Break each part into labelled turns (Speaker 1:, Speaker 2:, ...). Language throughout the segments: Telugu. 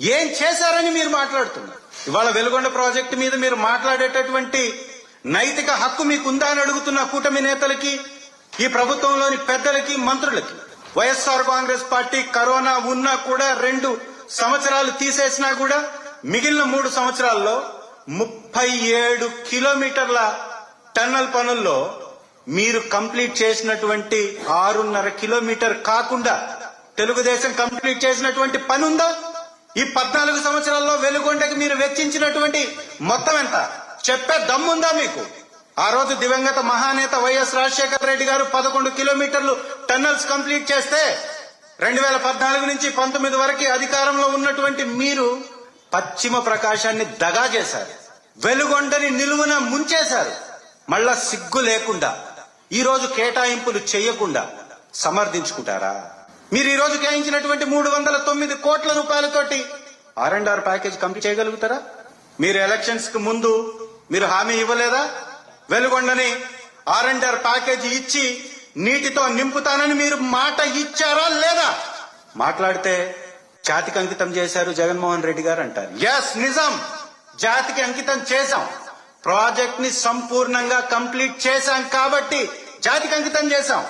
Speaker 1: ఏం చేశారని మీరు మాట్లాడుతున్నారు? ఇవాళ వెలుగొండ ప్రాజెక్టు మీద మీరు మాట్లాడేటటువంటి నైతిక హక్కు మీకుందా అని అడుగుతున్న కూటమి నేతలకి ఈ ప్రభుత్వంలోని పెద్దలకి మంత్రులకి. వైఎస్ఆర్ కాంగ్రెస్ పార్టీ కరోనా ఉన్నా కూడా రెండు సంవత్సరాలు తీసేసినా కూడా మిగిలిన మూడు సంవత్సరాల్లో ముప్పై ఏడు కిలోమీటర్ల టన్నల్ పనుల్లో మీరు కంప్లీట్ చేసినటువంటి ఆరున్నర కిలోమీటర్ కాకుండా తెలుగుదేశం కంప్లీట్ చేసినటువంటి పని ఉందా ఈ పద్నాలుగు సంవత్సరాల్లో వెలుగొండకి మీరు వెచ్చించినటువంటి మొత్తం ఎంత? చెప్పే దమ్ముందా మీకు? ఆ రోజు దివంగత మహానేత వైఎస్ రాజశేఖర రెడ్డి గారు పదకొండు కిలోమీటర్లు టన్నల్స్ కంప్లీట్ చేస్తే రెండు వేల పద్నాలుగు నుంచి పంతొమ్మిది వరకు అధికారంలో ఉన్నటువంటి మీరు పశ్చిమ ప్రకాశాన్ని దగా చేశారు. వెలుగొండని నిలువున ముంచేశారు. మళ్ళా సిగ్గు లేకుండా ఈ రోజు కేటాయింపులు చేయకుండా సమర్థించుకుంటారా? మీరు ఈ రోజు కేయించినటువంటి మూడు వందల తొమ్మిది కోట్ల రూపాయలతోటి R and R package complete చేయగలుగుతారా? మీరు ఎలక్షన్స్కు ముందు మీరు హామీ ఇవ్వలేదా? వెలుగొండని ఆర్ అండ్ ఆర్ ప్యాకేజ్ ఇచ్చి నీటితో నింపుతానని మీరు మాట ఇచ్చారా లేదా? మాట్లాడితే జాతికి అంకితం చేశారు జగన్మోహన్ రెడ్డి గారు అంటారు. ఎస్ నిజం. జాతికి అంకితం చేశాం. ప్రాజెక్ట్ని సంపూర్ణంగా కంప్లీట్ చేశాం కాబట్టి జాతికి అంకితం చేశాం.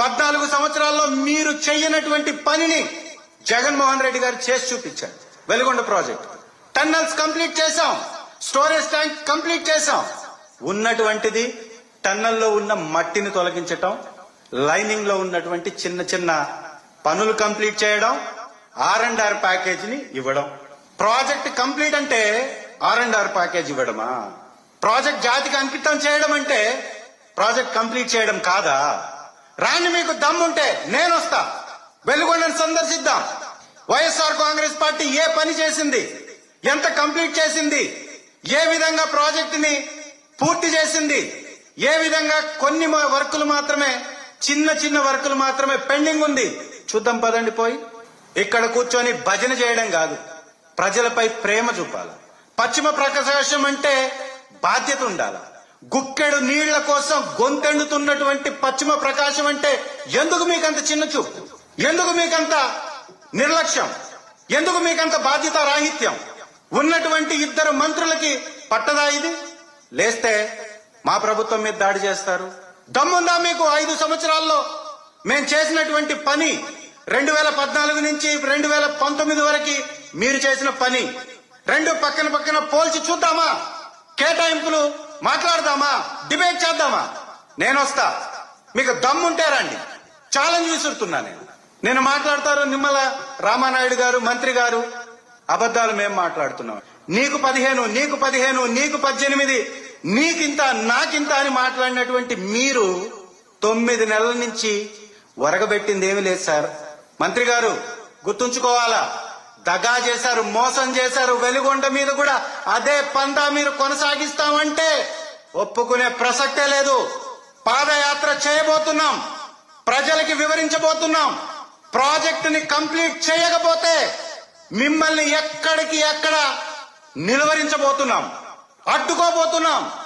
Speaker 1: పద్నాలుగు సంవత్సరాల్లో మీరు చెయ్యనటువంటి పనిని జగన్మోహన్ రెడ్డి గారు చేసి చూపించారు. వెలుగొండ ప్రాజెక్ట్. టన్నల్స్ కంప్లీట్ చేశాం. స్టోరేజ్ ట్యాంక్ కంప్లీట్ చేశాం. ఉన్నటువంటిది టన్నల్లో ఉన్న మట్టిని తొలగించటం లైనింగ్లో ఉన్నటువంటి చిన్న చిన్న పనులు కంప్లీట్ చేయడం ఆర్ అండ్ ఆర్ ప్యాకేజీని ఇవ్వడం. ప్రాజెక్ట్ కంప్లీట్ అంటే ఆర్ అండ్ ఆర్ ప్యాకేజ్ ఇవ్వడమా? ప్రాజెక్ట్ జాతికి అంకితం చేయడం అంటే ప్రాజెక్ట్ కంప్లీట్ చేయడం కాదా? రాని మీకు దమ్ముంటే నేను వస్తా వెలుగొండను సందర్శిద్దాం. వైఎస్ఆర్ కాంగ్రెస్ పార్టీ ఏ పని చేసింది? ఎంత కంప్లీట్ చేసింది? ఏ విధంగా ప్రాజెక్టుని పూర్తి చేసింది? ఏ విధంగా కొన్ని వర్కులు మాత్రమే చిన్న చిన్న వర్కులు మాత్రమే పెండింగ్ ఉంది? చూద్దాం పదండి పోయి. ఇక్కడ కూర్చొని భజన చేయడం కాదు. ప్రజలపై ప్రేమ చూపాలి. పశ్చిమ ప్రకాశం అంటే బాధ్యత ఉండాలి. గుక్కెడు నీళ్ళ కోసం గొంతెండుతున్నటువంటి పశ్చిమ ప్రకాశం అంటే ఎందుకు మీకంత చిన్న చూపు? ఎందుకు మీకంత నిర్లక్ష్యం? ఎందుకు మీకంత బాధ్యత రాహిత్యం? ఉన్నటువంటి ఇద్దరు మంత్రులకి పట్టదా ఇది? లేస్తే మా ప్రభుత్వం మీద దాడి చేస్తారు. దమ్ముందా మీకు ఐదు సంవత్సరాల్లో? మేం చేసినటువంటి పని రెండు వేల పద్నాలుగు నుంచి రెండు వేల పంతొమ్మిది వరకు మీరు చేసిన పని. రెండు పక్కన పక్కన పోల్చి చూద్దామా? కేటాయింపులు మాట్లాడదామా? డిబేట్ చేద్దామా? నేను వస్తా మీకు దమ్ముంటే రండి. ఛాలెంజ్ విసురుతున్నా నేను. నేను మాట్లాడతారు నిమ్మల రామానాయుడు గారు మంత్రి గారు. అబద్ధాలు మేము మాట్లాడుతున్నాం. నీకు పదిహేను నీకు పదిహేను నీకు పద్దెనిమిది నీకింత నాకింత అని మాట్లాడినటువంటి మీరు తొమ్మిది నెలల నుంచి వరగబెట్టింది ఏమీ లేదు సార్. మంత్రి గారు గుర్తుంచుకోవాలా? దగా చేశారు మోసం చేశారు వెలుగొండ మీద కూడా అదే పందా మీరు కొనసాగిస్తామంటే ఒప్పుకునే ప్రసక్తే లేదు. పాదయాత్ర చేయబోతున్నాం ప్రజలకి వివరించబోతున్నాం ప్రాజెక్టుని కంప్లీట్ చేయకపోతే మిమ్మల్ని ఎక్కడికి ఎక్కడ నిలువరించబోతున్నాం అడ్డుకోబోతున్నాం.